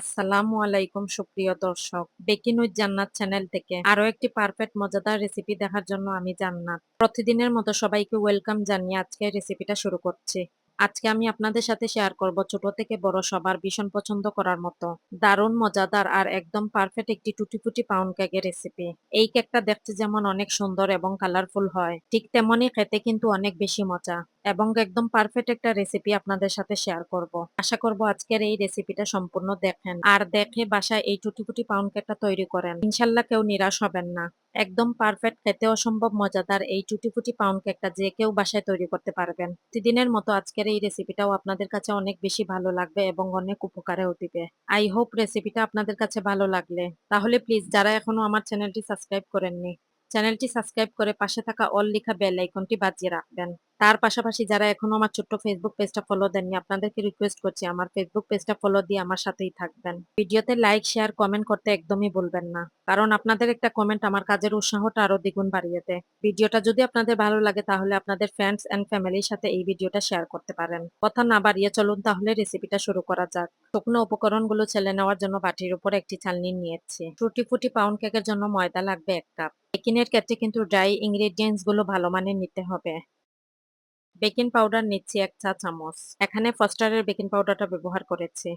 আসসালামু আলাইকুম, সুপ্রিয় দর্শক। বেকিনুজ জান্নাত চ্যানেল থেকে আরও একটি পারফেক্ট মজাদার রেসিপি দেখার জন্য আমি জান্নাত। প্রতিদিনের মতো সবাইকে ওয়েলকাম জানিয়ে আজকে রেসিপিটা শুরু করছি। আজকে আমি আপনাদের সাথে শেয়ার করব ছোট থেকে বড় সবার ভীষণ পছন্দ করার মতো। দারুণ, মজাদার আর একদম পারফেক্ট একটি টুটি ফুটি পাউন্ড কেকের রেসিপি এই কেকটা দেখতে যেমন অনেক সুন্দর এবং কালারফুল হয়। ঠিক তেমনই খেতে কিন্তু অনেক বেশি মজা। এবং একদম পারফেক্ট একটা রেসিপি আপনাদের সাথে শেয়ার করব। আশা করব আজকের এই রেসিপিটা সম্পূর্ণ দেখেন। আর দেখে বাসায় এই টুটি ফুটি পাউন্ড কেকটা তৈরি করেন। ইনশাল্লাহ কেউ নিরাশ হবেন না। একদম পারফেক্ট খেতে অসম্ভব মজাদার এই টুটি ফুটি পাউন্ড কেকটা যে কেউ বাসায় তৈরি করতে পারবেন। প্রতিদিনের মতো আজকের এই রেসিপিটাও আপনাদের কাছে অনেক বেশি ভালো লাগবে এবং অনেক উপকারেও দিবে। আই হোপ রেসিপিটা আপনাদের কাছে ভালো লাগলে। তাহলে প্লিজ যারা এখনও আমার চ্যানেলটি সাবস্ক্রাইব করেননি চ্যানেলটি সাবস্ক্রাইব করে পাশে থাকা অল লেখা বেল আইকনটি বাজিয়ে রাখবেন। তার পাশাপাশি যারা এখনও আমার ছোট্ট ফেসবুক পেজটা ফলো দেননি, আপনাদেরকে রিকোয়েস্ট করছি, আমার ফেসবুক পেজটা ফলো দিয়ে আমার সাথেই থাকবেন। ভিডিওতে লাইক শেয়ার কমেন্ট করতে একদমই বলবেন না, কারণ আপনাদের একটা কমেন্ট আমার কাজের উৎসাহটা আরও দ্বিগুণ বাড়িয়ে দেয়। ভিডিওটা যদি আপনাদের ভালো লাগে, তাহলে আপনাদের ফ্রেন্ডস এন্ড ফ্যামিলির সাথে এই ভিডিওটা শেয়ার করতে পারেন। কথা না বাড়িয়ে চলুন, তাহলে রেসিপিটা শুরু করা যাক। শুকনো উপকরণগুলো ছেলে নেওয়ার জন্য বাটির উপর একটি চালনি নিয়েছি। টুটি ফুটি পাউন্ড কেকের জন্য ময়দা লাগবে এক কাপ বেকিনের ক্ষেত্রে কিন্তু ড্রাই ইনগ্রেডিয়েন্টসগুলো ভালো মানের নিতে হবে। বেকিং পাউডার নিচ্ছি এক চা চামচ। এখানে ফস্টারের বেকিং পাউডারটা ব্যবহার করেছি।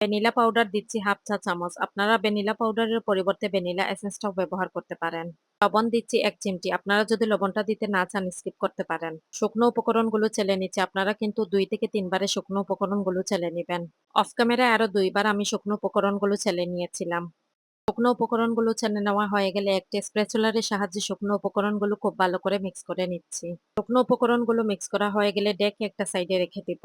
ভ্যানিলা পাউডার দিচ্ছি হাফ চা চামচ। আপনারা ভ্যানিলা পাউডারের পরিবর্তে ভ্যানিলা এসেন্সটাও ব্যবহার করতে পারেন। লবণ দিচ্ছি এক চিমটি। আপনারা যদি লবণটা দিতে না চান, স্কিপ করতে পারেন। শুকনো উপকরণগুলো চেলে নিচ্ছে। আপনারা কিন্তু দুই থেকে তিনবারে শুকনো উপকরণগুলো চেলে নেবেন। অফ ক্যামেরায় আরও দুইবার আমি শুকনো উপকরণগুলো চেলে নিয়েছিলাম। শুকনো উপকরণগুলো ছেনে নেওয়া হয়ে গেলে একটি স্প্রেচুলারের সাহায্যে শুকনো উপকরণগুলো খুব ভালো করে মিক্স করে নিচ্ছি। শুকনো উপকরণগুলো মিক্স করা হয়ে গেলে ডেকে একটা সাইডে রেখে দিব।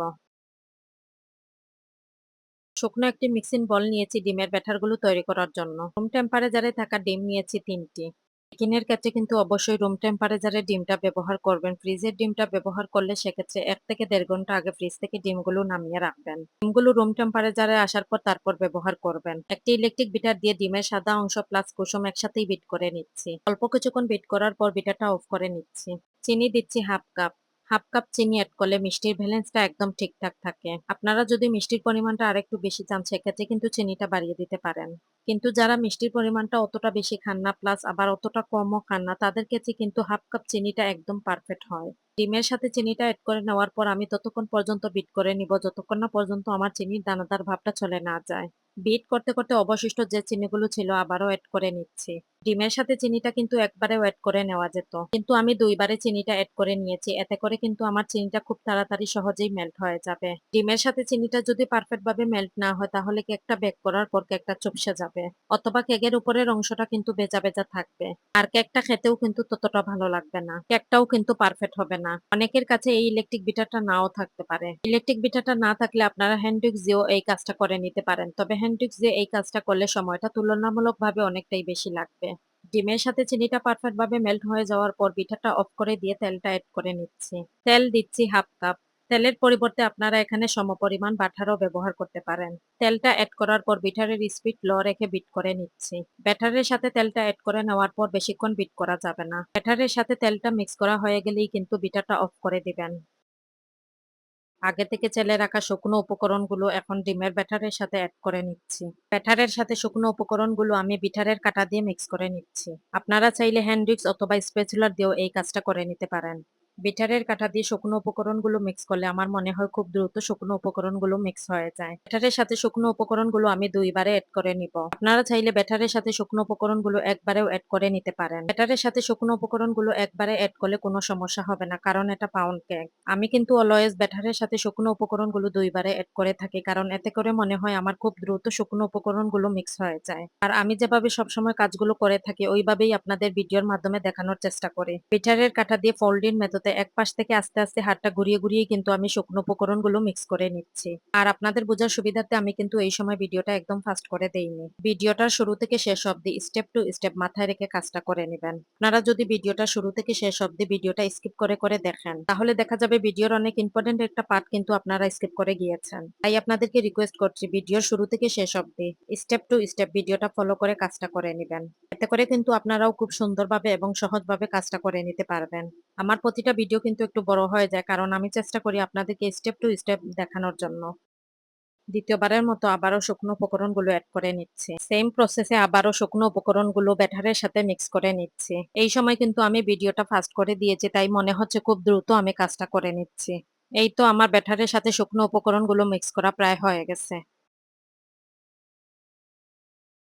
শুকনো একটি মিক্সিং বল নিয়েছি ডিমের ব্যাটারগুলো তৈরি করার জন্য। রুম টেম্পারেচারে থাকা ডিম নিয়েছি তিনটি। বেকিনের ক্ষেত্রে কিন্তু অবশ্যই রুম টেম্পারেচারে ডিমটা ব্যবহার করবেন। ফ্রিজের ডিমটা ব্যবহার করলে সেক্ষেত্রে এক থেকে দেড় ঘণ্টা আগে ফ্রিজ থেকে ডিমগুলো নামিয়ে রাখবেন। ডিমগুলো রুম টেম্পারেচারে আসার পর তারপর ব্যবহার করবেন। একটি ইলেকট্রিক বিটার দিয়ে ডিমের সাদা অংশ প্লাস কুসুম একসাথেই বিট করে নিচ্ছি। অল্প কিছুক্ষণ বিট করার পর বিটারটা অফ করে নিচ্ছি। চিনি দিচ্ছি হাফ কাপ হাফ কাপ চিনি অ্যাড করলে মিষ্টির ব্যালেন্সটা একদম ঠিকঠাক থাকে। আপনারা যদি মিষ্টির পরিমাণটা আরেকটু বেশি চান, সেক্ষেত্রে কিন্তু চিনিটা বাড়িয়ে দিতে পারেন। কিন্তু যারা মিষ্টির পরিমাণটা অতটা বেশি খান না প্লাস আবার অতটা কমও খান না, তাদের ক্ষেত্রে কিন্তু হাফ কাপ চিনিটা একদম পারফেক্ট হয়। ডিমের সাথে চিনিটা অ্যাড করে নেওয়ার পর আমি ততক্ষণ পর্যন্ত বিট করে নিব। যতক্ষণ না পর্যন্ত আমার চিনির দানাদার ভাবটা চলে না যায়। বিট করতে করতে অবশিষ্ট যে চিনিগুলো ছিল আবারও অ্যাড করে নিচ্ছি। ডিমের সাথে চিনিটা কিন্তু একবারে অ্যাড করে নেওয়া যেত। কিন্তু আমি দুইবারে চিনিটা অ্যাড করে নিয়েছি। এতে করে কিন্তু আমার চিনিটা খুব তাড়াতাড়ি সহজেই মেল্ট হয়ে যাবে। ডিমের সাথে চিনিটা যদি পারফেক্ট ভাবে মেল্ট না হয়, তাহলে কেকটা বেক করার পর কেকটা চুপসে যাবে। অথবা কেকের উপরের অংশটা কিন্তু বেজা বেজা থাকবে। আর কেকটা খেতেও কিন্তু ততটা ভালো লাগবে না। কেকটাও কিন্তু পারফেক্ট হবে না। অনেকের কাছে এই ইলেকট্রিক বিটারটা নাও থাকতে পারে। ইলেকট্রিক বিটারটা না থাকলে আপনারা হ্যান্ডউইক্স দিয়েও এই কাজটা করে নিতে পারেন। তবে হ্যান্ডউইক্স দিয়ে এই কাজটা করলে সময়টা তুলনামূলকভাবে অনেকটাই বেশি লাগবে। ডিমের সাথে চিনিটা পারফেক্ট ভাবে মেল্ট হয়ে যাওয়ার পর পিঠাটা অফ করে দিয়ে তেলটা অ্যাড করে নিচ্ছি। তেল দিচ্ছি হাফ কাপ তেলের পরিবর্তে আপনারা এখানে সমপরিমাণ বাটারও ব্যবহার করতে পারেন। তেলটা অ্যাড করার পর বিটারের স্পিড লো রেখে বিট করে নিচ্ছি। ব্যাটারের সাথে তেলটা অ্যাড করে নেওয়ার পর বেশিক্ষণ বিট করা যাবে না। ব্যাটারের সাথে তেলটা মিক্স করা হয়ে গেলেই কিন্তু বিটারটা অফ করে দিবেন। আগে থেকে চেলে রাখা শুকনো উপকরণগুলো এখন ডিমের ব্যাটারের সাথে অ্যাড করে নিচ্ছি। ব্যাটারের সাথে শুকনো উপকরণগুলো আমি বিটারের কাটা দিয়ে মিক্স করে নিচ্ছি। আপনারা চাইলে হ্যান্ড অথবা স্পেচুলার দিয়েও এই কাজটা করে নিতে পারেন। বিটারের কাঠা দিয়ে শুকনো উপকরণগুলো মিক্স করলে আমার মনে হয় খুব দ্রুত শুকনো উপকরণগুলো মিক্স হয়ে যায়। ব্যাটারের সাথে শুকনো উপকরণগুলো আমি দুইবারে অ্যাড করে নিব। আপনারা চাইলে ব্যাটারের সাথে শুকনো উপকরণগুলো একবারেও অ্যাড করে নিতে পারেন। ব্যাটারের সাথে শুকনো উপকরণগুলো একবারে অ্যাড করলে কোনো সমস্যা হবে না, কারণ এটা পাউন্ড কেক আমি কিন্তু অলওয়েজ ব্যাটারের সাথে শুকনো উপকরণগুলো দুইবারে অ্যাড করে থাকি, কারণ এতে করে মনে হয় আমার খুব দ্রুত শুকনো উপকরণগুলো মিক্স হয়ে যায়। আর আমি যেভাবে সবসময় কাজগুলো করে থাকি, ওইভাবেই আপনাদের ভিডিওর মাধ্যমে দেখানোর চেষ্টা করি। পিঠারের কাঠা দিয়ে ফোল্ডিং মেথডে এক পাশ থেকে আস্তে আস্তে হাতটা ঘুরিয়ে ঘুরিয়ে কিন্তু আমি শুকনো উপকরণগুলো মিক্স করে নিচ্ছি। আর আপনাদের বোঝার সুবিধার্থে আমি কিন্তু এই সময় ভিডিওটা একদম ফাস্ট করে দেইনি। ভিডিওটার শুরু থেকে শেষ অব্দি স্টেপ টু স্টেপ মাথায় রেখে কাজটা করে নেবেন। আপনারা যদি ভিডিওটা শুরু থেকে শেষ অব্দি ভিডিওটা স্কিপ করে করে দেখেন, তাহলে দেখা যাবে ভিডিওর অনেক ইম্পর্টেন্ট একটা পার্ট কিন্তু আপনারা স্কিপ করে গিয়েছেন। তাই আপনাদেরকে রিকোয়েস্ট করছি ভিডিওর শুরু থেকে শেষ অব্দি স্টেপ টু স্টেপ ভিডিওটা ফলো করে কাজটা করে নেবেন। এতে করে কিন্তু আপনারাও খুব সুন্দরভাবে এবং সহজভাবে কাজটা করে নিতে পারবেন। আমার প্রতিটা ভিডিও কিন্তু একটু বড় হয়ে যায়। কারণ আমি চেষ্টা করি আপনাদেরকে স্টেপ টু স্টেপ দেখানোর জন্য। দ্বিতীয়বারের মতো আবারও শুকনো উপকরণগুলো অ্যাড করে নিচ্ছি। সেম প্রসেসে আবারও শুকনো উপকরণগুলো ব্যাটারের সাথে মিক্স করে নিচ্ছি। এই সময় কিন্তু আমি ভিডিওটা ফাস্ট করে দিয়েছি, তাই মনে হচ্ছে খুব দ্রুত আমি কাজটা করে নিচ্ছি। এই তো আমার ব্যাটারের সাথে শুকনো উপকরণগুলো মিক্স করা প্রায় হয়ে গেছে।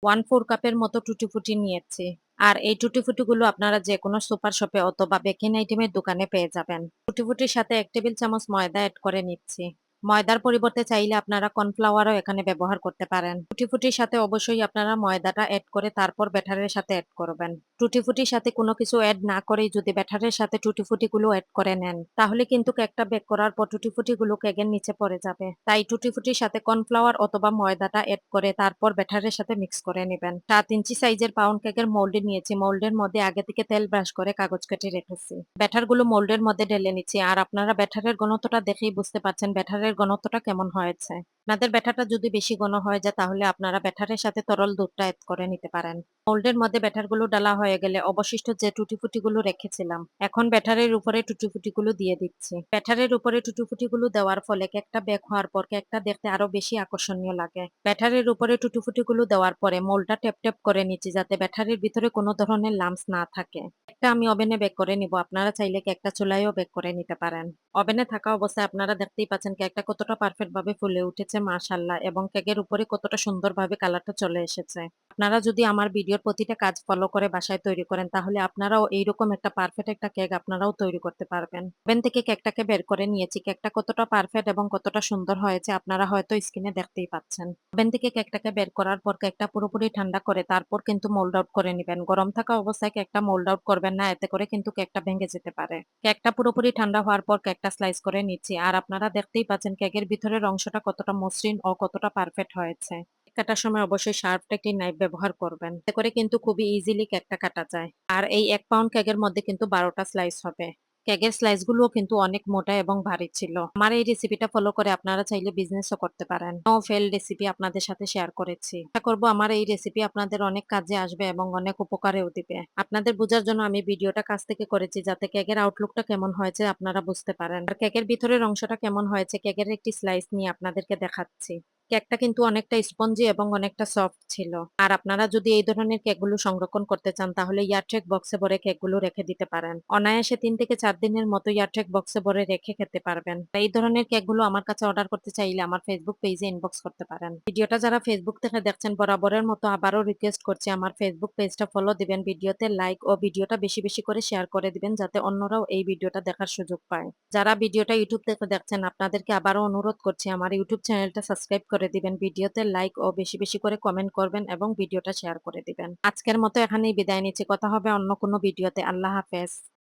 ওয়ান ফোর কাপের মতো টুটি ফুটি নিয়েছি। আর এই টুটি গুলো আপনারা যে কোনো সুপার শপে অথবা বেকিং আইটেমের দোকানে পেয়ে যাবেন। টুটি ফুটির সাথে এক টেবিল চামচ ময়দা অ্যাড করে নিচ্ছি। ময়দার পরিবর্তে চাইলে আপনারা কর্নফ্লাওয়ারও এখানে ব্যবহার করতে পারেন। টুটি ফুটির সাথে অবশ্যই আপনারা ময়দাটা অ্যাড করে তারপর ব্যাটারের সাথে অ্যাড করবেন। টুটি ফুটির সাথে কোনো কিছু অ্যাড না করেই যদি ব্যাটারের সাথে টুটি ফুটি গুলো অ্যাড করে নেন, তাহলে কিন্তু কেকটা বেক করার পর টুটি ফুটি গুলো কেকের নিচে পড়ে যাবে। তাই টুটি ফুটির সাথে কর্নফ্লাওয়ার অথবা ময়দাটা অ্যাড করে তারপর ব্যাটারের সাথে মিক্স করে নেবেন। সাত ইঞ্চি সাইজের পাউন্ড কেকের মোল্ডে নিয়েছি। মোল্ডের মধ্যে আগে থেকে তেল ব্রাশ করে কাগজ কেটে রেখেছি। ব্যাটারগুলো মোল্ডের মধ্যে ঢেলে নিচ্ছি। আর আপনারা ব্যাটারের ঘনত্বটা দেখেই বুঝতে পারছেন ব্যাটারের ঘনত্বটা কেমন হয়েছে? আপনাদের ব্যাটারটা যদি বেশি ঘন হয়ে যায়, তাহলে আপনারা ব্যাটারের সাথে তরল দুধটা অ্যাড করে নিতে পারেন। মোল্ডের মধ্যে ব্যাটারগুলো ডালা হয়ে গেলে অবশিষ্ট যে টুটি ফুটি গুলো রেখেছিলাম, এখন ব্যাটারের উপরে টুটি ফুটি গুলো দিয়ে দিচ্ছি। ব্যাটারের উপরে টুটি ফুটি গুলো দেওয়ার ফলে কেকটা বেক হওয়ার পর কেকটা দেখতে আরও বেশি আকর্ষণীয় লাগে। ব্যাটারের উপরে টুটি ফুটি গুলো দেওয়ার পরে মোলটা টেপ টেপ করে নিচ্ছি যাতে ব্যাটারির ভিতরে কোনো ধরনের লাম্পস না থাকে। একটা আমি ওভেনে বেক করে নিব, আপনারা চাইলে কেকটা চুলায়ও বেক করে নিতে পারেন। ওভেনে থাকা অবস্থায় আপনারা দেখতেই পাচ্ছেন কেকটা কতটা পারফেক্ট ভাবে ফুলে উঠেছে। মাশাল্লাহ এবং কেকের উপরে কতটা সুন্দরভাবে কালারটা চলে এসেছে। আপনারা যদি আমার ভিডিওর প্রতিটা কাজ ফলো করে বাসায় তৈরি করেন, তাহলে আপনারাও এইরকম একটা পারফেক্ট একটা কেক আপনারাও তৈরি করতে পারবেন। ওভেন থেকে কেকটাকে বের করে নিয়েছি। কেকটা কতটা পারফেক্ট এবং কতটা সুন্দর হয়েছে আপনারা হয়তো স্ক্রিনে দেখতেই পাচ্ছেন। ওভেন থেকে কেকটাকে বের করার পর কেকটা পুরোপুরি ঠান্ডা করে তারপর কিন্তু মোল্ড আউট করে নেবেন। গরম থাকা অবস্থায় কেকটা মোল্ড আউট করবেন না, এতে করে কিন্তু কেকটা ভেঙে যেতে পারে। কেকটা পুরোপুরি ঠান্ডা হওয়ার পর কেকটা স্লাইস করে নিচ্ছি। আর আপনারা দেখতেই পাচ্ছেন কেকের ভিতরের অংশটা কতটা মসৃণ ও কতটা পারফেক্ট হয়েছে। কাটার সময় অবশ্যই শার্প একটি নাইফ ব্যবহার করবেন। এতে করে কিন্তু খুবই ইজিলি কেকটা কাটা যায়। আর এই এক পাউন্ড কেকের মধ্যে কিন্তু বারোটা স্লাইস হবে। কেকের স্লাইস গুলোও কিন্তু অনেক মোটা এবং ভারী ছিল। আমার এই রেসিপিটা ফলো করে আপনারা চাইলে বিজনেসও করতে পারেন। নো ফেল রেসিপি আপনাদের সাথে শেয়ার করেছি। আশা করব আমার এই রেসিপি আপনাদের অনেক কাজে আসবে এবং অনেক উপকারেও দিবে। আপনাদের বোঝার জন্য আমি ভিডিওটা কাছ থেকে করেছি যাতে কেকের আউটলুকটা কেমন হয়েছে আপনারা বুঝতে পারেন। আর কেকের ভিতরের অংশটা কেমন হয়েছে কেকের একটি স্লাইস নিয়ে আপনাদেরকে দেখাচ্ছি। কেকটা কিন্তু অনেকটা স্পঞ্জি এবং অনেকটা সফট ছিল। আর আপনারা যদি এই ধরনের কেকগুলো সংরক্ষণ করতে চান, তাহলে ইয়ারট্রেক বক্সে ভরে কেকগুলো রেখে দিতে পারেন। অনায়াসে তিন থেকে চার দিনের মতো ইয়ারট্রেক বক্সে ভরে রেখে খেতে পারবেন। এই ধরনের কেকগুলো আমার কাছে অর্ডার করতে চাইলে আমার ফেসবুক পেজে ইনবক্স করতে পারেন। ভিডিওটা যারা ফেসবুক থেকে দেখছেন, বরাবরের মতো আবারও রিকোয়েস্ট করছি, আমার ফেসবুক পেজটা ফলো দিবেন। ভিডিওতে লাইক ও ভিডিওটা বেশি বেশি করে শেয়ার করে দিবেন, যাতে অন্যরাও এই ভিডিওটা দেখার সুযোগ পায়। যারা ভিডিওটা ইউটিউব থেকে দেখছেন, আপনাদেরকে আবারও অনুরোধ করছি, আমার ইউটিউব চ্যানেলটা সাবস্ক্রাইব করে দিবেন। ভিডিওতে লাইক ও বেশি বেশি করে কমেন্ট করবেন এবং ভিডিওটা শেয়ার করে দিবেন। আজকের মতো এখানেই বিদায় নিচ্ছি। কথা হবে অন্য কোনো ভিডিওতে। আল্লাহ হাফেজ।